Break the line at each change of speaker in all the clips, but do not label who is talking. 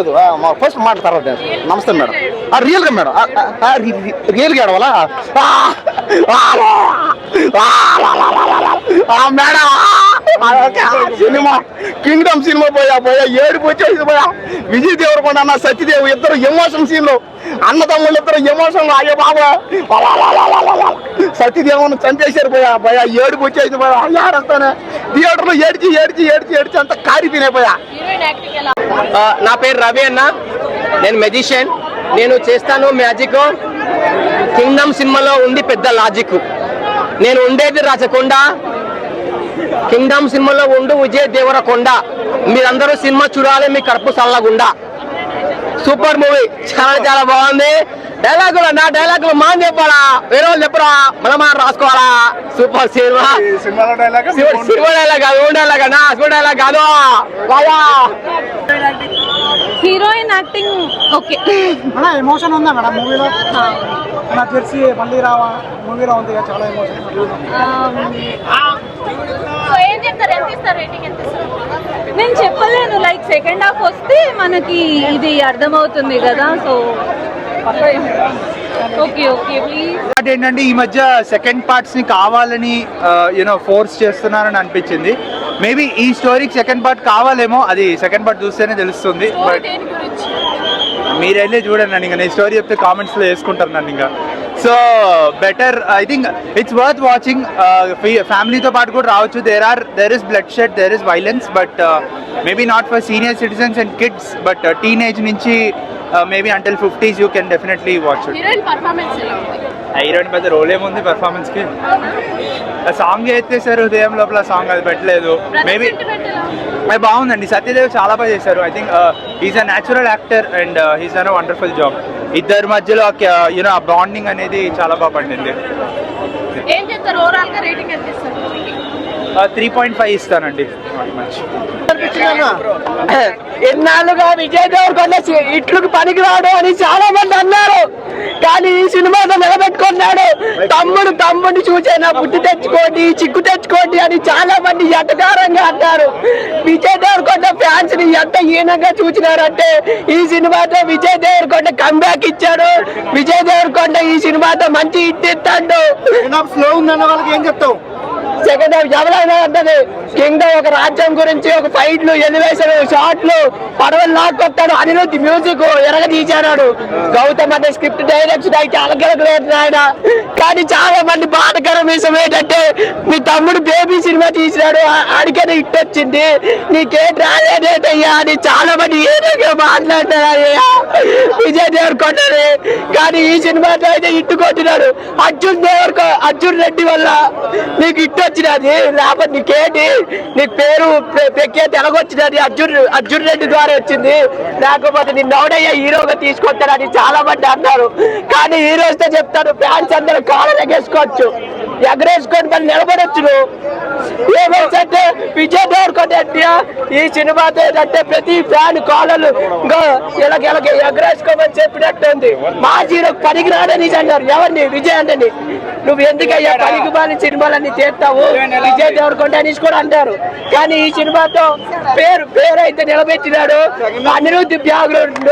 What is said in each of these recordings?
లేదు ఫస్ట్ మాట తర్వాత నమస్తే మేడం రియల్గా మేడం రియల్గా ఏడవాలా మేడం సినిమా కింగ్డమ్ సినిమా పోయా పోయా ఏడుపు వచ్చేసి పోయా విజయ్ దేవరకొండ అన్న సత్యదేవ్ ఇద్దరు ఎమోషన్ సీన్లు అన్నదమ్ముళ్ళు ఇద్దరు ఎమోషన్ అయ్యే బాబా సత్యదేవుని చంపేశారు పోయా పోయా ఏడుపు వచ్చేసి పోయా ఏడస్తానే థియేటర్లో ఏడ్చి ఏడ్చి ఏడ్చి ఏడ్చి అంత కారిపోయినాయి పోయా
హీరోయిన్ యాక్టింగ్ ఎలా?
ఆ, నా పేరు రవి అన్న. నేను మెజిషియన్ నేను చేస్తాను మ్యాజిక్ కింగ్డమ్ సినిమాలో ఉంది పెద్ద లాజిక్ నేను ఉండేది రాచకొండ కింగ్డమ్ సినిమాలో ఉండు విజయ్ దేవరకొండ. మీరందరూ సినిమా చూడాలి మీ కడుపు చల్లగుండా సూపర్ మూవీ. చాలా చాలా బాగుంది. డైలాగులు నా డైలాగులు మనం చెప్పాలా? వేరే వాళ్ళు చెప్పరా? మనం రాసుకోవాలా? Super cinema.
Dialogue
cinema dialogue కాదు డైలాగ్ అన్నా సినిమా డైలాగ్ కాదు. బాగా
హీరోయిన్ యాక్టింగ్ ఓకే.
ఎమోషన్ ఉందా మేడం మూవీలో? నాకు తెలిసి మళ్ళీ రావా మూవీలో ఉంది చాలా ఎమోషన్
సో ఏం చెప్తారు ఎంత ఇస్తారు రేటింగ్ ఎంత ఇస్తారు నేను చెప్పలేను లైక్ సెకండ్ హాఫ్ వస్తే మనకి ఇది అర్థమవుతుంది కదా సో ఓకే ఓకే ప్లీజ్
ఏంటంటే ఈ మధ్య సెకండ్ పార్ట్స్ని కావాలని యూనో ఫోర్స్ చేస్తున్నారని అనిపించింది. మేబీ ఈ స్టోరీకి సెకండ్ పార్ట్ కావాలేమో అది సెకండ్ పార్ట్ చూస్తేనే తెలుస్తుంది బట్ మీరు వెళ్ళి చూడండి నన్ను ఇంకా. నేను స్టోరీ చెప్తే కామెంట్స్లో వేసుకుంటారు నన్ను ఇంకా. So better I think it's worth watching ఫ్యామిలీతో పాటు కూడా రావచ్చు. There are there is bloodshed there is violence but maybe not for senior citizens and kids but teenage నుంచి maybe until fifties you can definitely watch
heroine
పెద్ద role ఏముంది పెర్ఫార్మెన్స్కి? ఆ song ఎత్తేసారు హృదయం లోపల సాంగ్ అది పెట్టలేదు. మేబీ అది బాగుందండి. సత్యదేవ్ చాలా బాగా చేశారు. I think is a natural actor and he's an wonderful job ఇద్దరి మధ్యలో యూనో ఆ బాండింగ్ అనేది చాలా బాగా పండింది.
ఏం చెప్తారు ఓవరాల్గా రేటింగ్ ఎంత ఇస్తారు?
త్రీ పాయింట్ ఫైవ్ ఇస్తానండి. మంచి
ఎన్నాళ్ళుగా విజయ్ దేవరకొండ సి- ఇట్లుకి పనికిరాడు అని చాలా మంది అన్నారు. కానీ ఈ సినిమాలో నిలబెట్టుకున్నాడు. తమ్ముడు తమ్ముడిని చూసైనా బుద్ధి తెచ్చుకోండి చిక్కు తెచ్చుకోండి అని చాలా మంది ఎటకారంగా అన్నారు. విజయ్ దేవరకొండ ఫ్యాన్స్ని ఎంత హీనంగా చూసినారంటే ఈ సినిమాతో విజయ్ దేవరకొండ కంబ్యాక్ ఇచ్చాడు. విజయ్ దేవరకొండ ఈ సినిమాతో మంచి హిట్ ఇస్తాడు
స్లో ఉందన్న వాళ్ళకి ఏం చెప్తావు?
సెకండ్ హాఫ్ ఎవరైనా కింగ్డమ్ ఒక రాజ్యం గురించి ఒక ఫైట్లు ఎలివేషన్ షాట్లు పడవలు లాక్కొస్తాడు అనిరుద్ధి మ్యూజిక్ ఎరగదీశాడు. గౌతమ్ అనే స్క్రిప్ట్ డైరెక్షన్ అయితే అలగలగలేదు ఆయన కానీ చాలా మంది బాధకరం విషయం ఏంటంటే మీ తమ్ముడు బేబీ సినిమా తీసినాడు. అడిగని ఆడికనే హిట్ వచ్చింది. నీకేం రాలేదేటయ్యా అని చాలా మంది ఏదో మాట్లాడుతున్నారయ్యా విజయ్ దేవరకొండని. కానీ ఈ సినిమాతో అయితే హిట్ కొట్టినాడు. అర్జున్ దేవర్ అర్జున్ రెడ్డి వల్ల నీకు హిట్ వచ్చినది లేకపోతే నీకేంటి? నీకు పేరు పె- ప్రఖ్యాతి ఎలాగొచ్చినది అర్జున్ అర్జున్ రెడ్డి ద్వారా వచ్చింది. లేకపోతే నిన్ను ఎవడయ్యా హీరోగా తీసుకొస్తాడని చాలా మంది అన్నారు. కానీ హీరోస్తో చెప్తాను ఫ్యాన్స్ అందరూ కాలర్ ఎగేసుకోవచ్చు ఎగరేసుకొని మళ్ళీ నిలబడొచ్చును. నువ్వు ఏమైందంటే విజయ్ దేవరకొండ ఈ సినిమాతో ఏంటంటే ప్రతి ఫ్యాన్ కాలలు ఇలాగ ఇలాగ ఎగరేసుకోమని చెప్పినట్టు ఉంది మా హీరో పనికి రాడని అన్నారు ఎవరిని? విజయ్ అంటని. నువ్వు ఎందుకయ్యా పనికి మాని సినిమాలన్నీ చేస్తావు విజయ్ దేవరకొండ అనేసి కూడా అంటారు. కానీ ఈ సినిమాతో పేరు పేరు అయితే నిలబెట్టినాడు. అనిరుద్ధి బ్యాక్గ్రౌండ్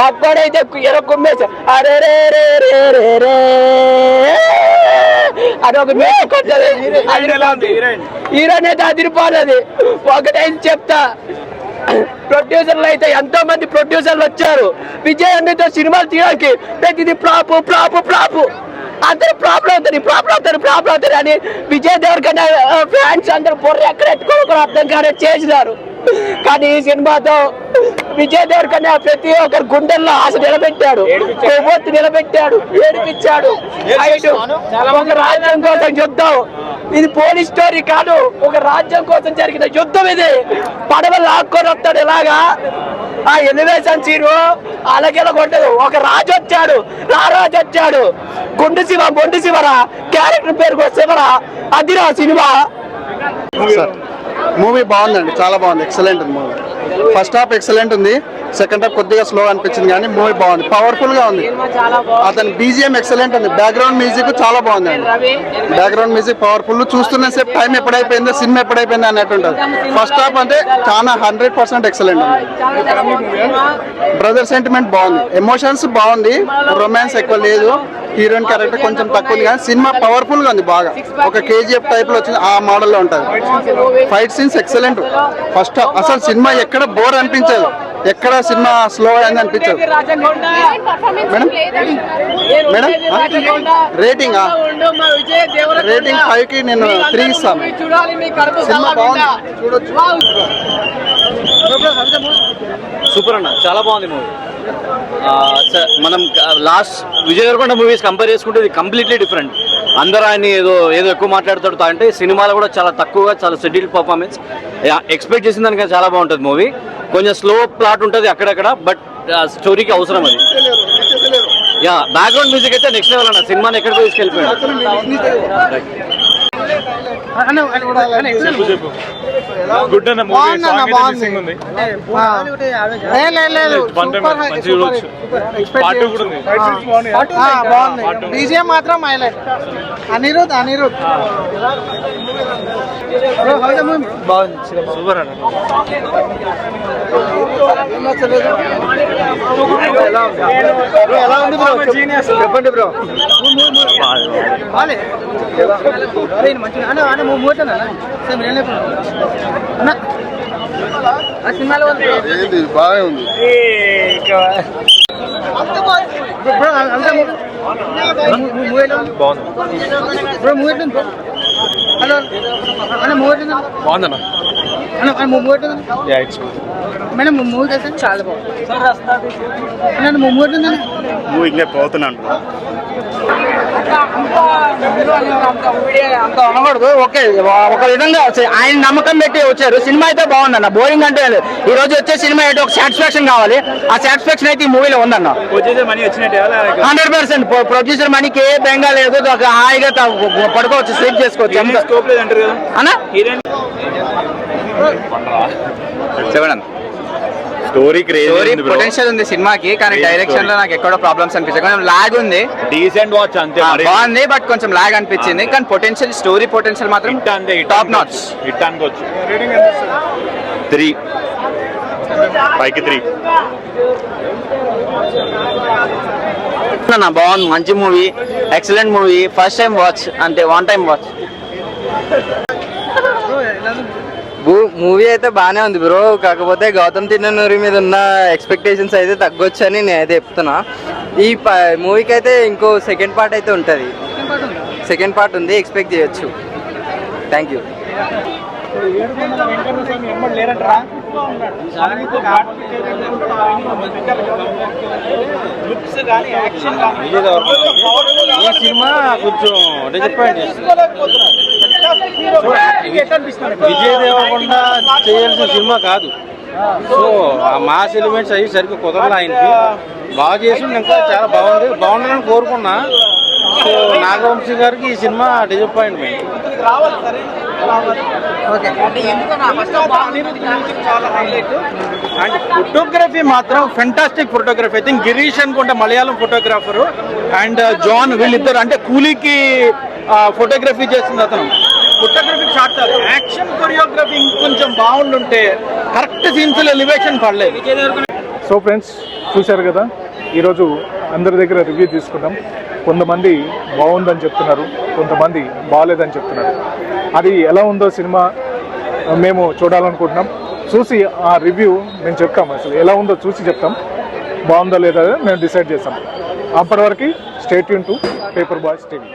పక్కడైతే ఎర కుమ్మేసా అరే రే రే రే రే రే అది ఒక మ్యూజిక్ హీరోయిన్ అయితే అదిరిపోలేదు ఒకటైతే చెప్తా. ప్రొడ్యూసర్లు అయితే ఎంతో మంది ప్రొడ్యూసర్లు వచ్చారు. విజయ్ అన్నతో సినిమాలు తీయడానికి ప్రతిది ఫ్లాపు ఫ్లాపు ఫ్లాపు. అందరూ ప్రాబ్లం అవుతుంది ప్రాబ్లం అవుతారు ప్రాబ్లం అవుతారు అని విజయ్ దేవరకొండ ఫ్యాన్స్ అందరూ బుర్ర ఎక్కడ ఎత్తుకోవడం అర్థం కానీ చేసినారు కానీ ఈ సినిమాతో విజయ్ దేవరకొండ ప్రతి ఒక్కరి గుండెల్లో ఆశ నిలబెట్టాడు. కొవ్వొత్తి నిలబెట్టాడు. ఏడిపించాడు. ఒక రాజ్యం కోసం యుద్ధం. ఇది పోలీస్ స్టోరీ కాదు. ఒక రాజ్యం కోసం జరిగిన యుద్ధం ఇది. పడవ లాక్కొని వస్తాడు ఇలాగా. ఆ ఎలివేషన్ సీను అలాగే కొట్టదు. ఒక రాజు వచ్చాడు. రారాజు వచ్చాడు. గుండు శివ బొండు శివరా క్యారెక్టర్ పేరు కూడా శివరా. అదిరా సినిమా.
మూవీ బాగుందండి చాలా బాగుంది ఎక్సలెంట్ ఉంది మూవీ. ఫస్ట్ హాఫ్ ఎక్సలెంట్ ఉంది సెకండ్ హాఫ్ కొద్దిగా స్లో అనిపించింది కానీ మూవీ బాగుంది పవర్ఫుల్గా ఉంది. అతని బీజిఎం ఎక్సలెంట్ ఉంది బ్యాక్గ్రౌండ్ మ్యూజిక్ చాలా బాగుంది అండి. బ్యాక్గ్రౌండ్ మ్యూజిక్ పవర్ఫుల్ చూస్తున్న సేపు టైం ఎప్పుడైపోయిందో సినిమా ఎప్పుడైపోయిందో అన్నట్టు ఉంటుంది. ఫస్ట్ హాఫ్ అంటే చాలా హండ్రెడ్ పర్సెంట్ ఎక్సలెంట్ ఉంది. బ్రదర్ సెంటిమెంట్ బాగుంది ఎమోషన్స్ బాగుంది రొమాన్స్ ఎక్కువ లేదు. హీరోయిన్ క్యారెక్టర్ కొంచెం తక్కువ ఉంది కానీ సినిమా పవర్ఫుల్గా ఉంది బాగా. ఒక కేజీఎఫ్ టైప్లో వచ్చింది ఆ మోడల్లో ఉంటుంది. ఫైట్ సీన్స్ ఎక్సలెంట్ ఫస్ట్ అసలు సినిమా ఎక్కడ బోర్ అనిపించదు. ఎక్కడ సినిమా స్లో అయింది అనిపించదు. మేడం మేడం రేటింగ్ రేటింగ్ ఫైవ్కి నేను త్రీ ఇస్తాను. సినిమా బాగుంది. చూడొచ్చు.
సూపర్ అన్న చాలా బాగుంది మూవీ. మనం లాస్ట్ విజయ్ మూవీస్ కంపేర్ చేసుకుంటే ఇది కంప్లీట్లీ డిఫరెంట్ అందరూ ఆయన ఏదో ఏదో ఎక్కువ మాట్లాడుతాడు అంటే సినిమాలో కూడా చాలా తక్కువగా చాలా సెటిల్ పర్ఫార్మెన్స్ ఎక్స్పెక్ట్ చేసిన దానికన్నా చాలా బాగుంటుంది మూవీ కొంచెం స్లో ప్లాట్ ఉంటుంది అక్కడక్కడ బట్ స్టోరీకి అవసరం అది. యా బ్యాక్గ్రౌండ్ మ్యూజిక్ అయితే నెక్స్ట్ లెవెల్ అన్న. సినిమాని ఎక్కడికి తీసుకెళ్ళిపోయాడు.
గుడ్ అన్న మూవీ
బాగుంది. బాగుంది. బీజిఎం మాత్రం హైలైట్ అనిరుద్ అనిరుద్?
సూపర్ అన్న.
చెప్పండి బ్రో
మంచిగా అన్న అన్న మూవ్ మూవ్ అన్న. సేమ్ నేను అన్న. ఆ సినిమాలో
ఏంది? ఉంది.
మేడం మూవీ చాలా బాగుంది మూవీ
ఇంకా పోతున్నాను
అంత అనకూడదు. ఓకే ఒక విధంగా ఆయన నమ్మకం పెట్టి వచ్చారు. సినిమా అయితే బాగుందన్న. బోరింగ్ అంటే. ఈ రోజు వచ్చే సినిమా ఏంటో ఒక సాటిస్ఫాక్షన్ కావాలి. ఆ సాటిస్ఫాక్షన్ అయితే ఈ మూవీలో ఉందన్న. Hundred percent. ప్రొడ్యూసర్ మనకి ఏ బెంగా లేదు. ఒక హాయిగా పడుకోవచ్చు స్లీప్ చేసుకోవచ్చు. అంత.
స్కోప్ లేదు అంటారు కదా?
అన్న?
చెప్పండి
స్టోరీ క్రేజ్
స్టోరీ పొటెన్షియల్ ఉంది సినిమాకి కానీ
డైరెక్షన్లో.
నాకు ఎక్కడో ప్రాబ్లమ్స్ అనిపించాయి. కొంచెం లాగ్ ఉంది.
డీసెంట్ వాచ్ అంతే
బాగుంది బట్ కొంచెం లాగ్ అనిపించింది. కానీ పొటెన్షియల్ స్టోరీ పొటెన్షియల్ మాత్రం
అంతే
టాప్ నాచ్
హిట్ అనుకోవచ్చు. త్రీ పైకి త్రీ
బాగుంది. మంచి movie excellent movie first time watch అంటే వన్ టైం వాచ్
మూవీ అయితే బాగానే ఉంది బ్రో కాకపోతే గౌతమ్ తిన్ననూరి మీద ఉన్న ఎక్స్పెక్టేషన్స్ అయితే తగ్గొచ్చు అని నేనైతే చెప్తున్నా. ఈ మూవీకి అయితే ఇంకో సెకండ్ పార్ట్ అయితే ఉంటుంది. సెకండ్ పార్ట్ ఉంది? ఎక్స్పెక్ట్ చేయొచ్చు. థ్యాంక్ యూ
ఈ సినిమా కొంచెం డిసప్పాయింట్ విజయ్ దేవరకొండ చేయాల్సిన సినిమా కాదు. సో ఆ మాస్ ఎలిమెంట్స్ అవి సరిగ్గా కుదరదు ఆయనకి. బాగా చేసి ఇంకా చాలా బాగుంది. బాగుండాలని కోరుకున్నా. సో నాగవంశీ గారికి ఈ సినిమా డిసప్పాయింట్మెంట్. అండ్ ఫోటోగ్రఫీ మాత్రం fantastic photography I think Girish అనుకుంటే మలయాళం ఫోటోగ్రాఫర్ అండ్ జాన్ వీళ్ళిద్దరు అంటే కూలీకి ఫోటోగ్రఫీ చేస్తుంది అతను. ఫోటోగ్రఫీ షార్ట్ యాక్షన్ కొరియోగ్రఫీ ఇంకొంచెం బాగుండుంటే కరెక్ట్ సీన్స్ ఎలివేషన్ పడలేదు.
సో ఫ్రెండ్స్ చూశారు కదా? ఈరోజు అందరి దగ్గర రివ్యూ తీసుకున్నాం. కొంతమంది బాగుందని చెప్తున్నారు కొంతమంది బాగాలేదని చెప్తున్నారు. అది ఎలా ఉందో సినిమా మేము చూడాలనుకుంటున్నాం. చూసి ఆ రివ్యూ మేము చెప్తాం అసలు. ఎలా ఉందో చూసి చెప్తాం. బాగుందో లేదా మేము డిసైడ్ చేస్తాం. అప్పటి వరకు state Yoon to paper boys TV.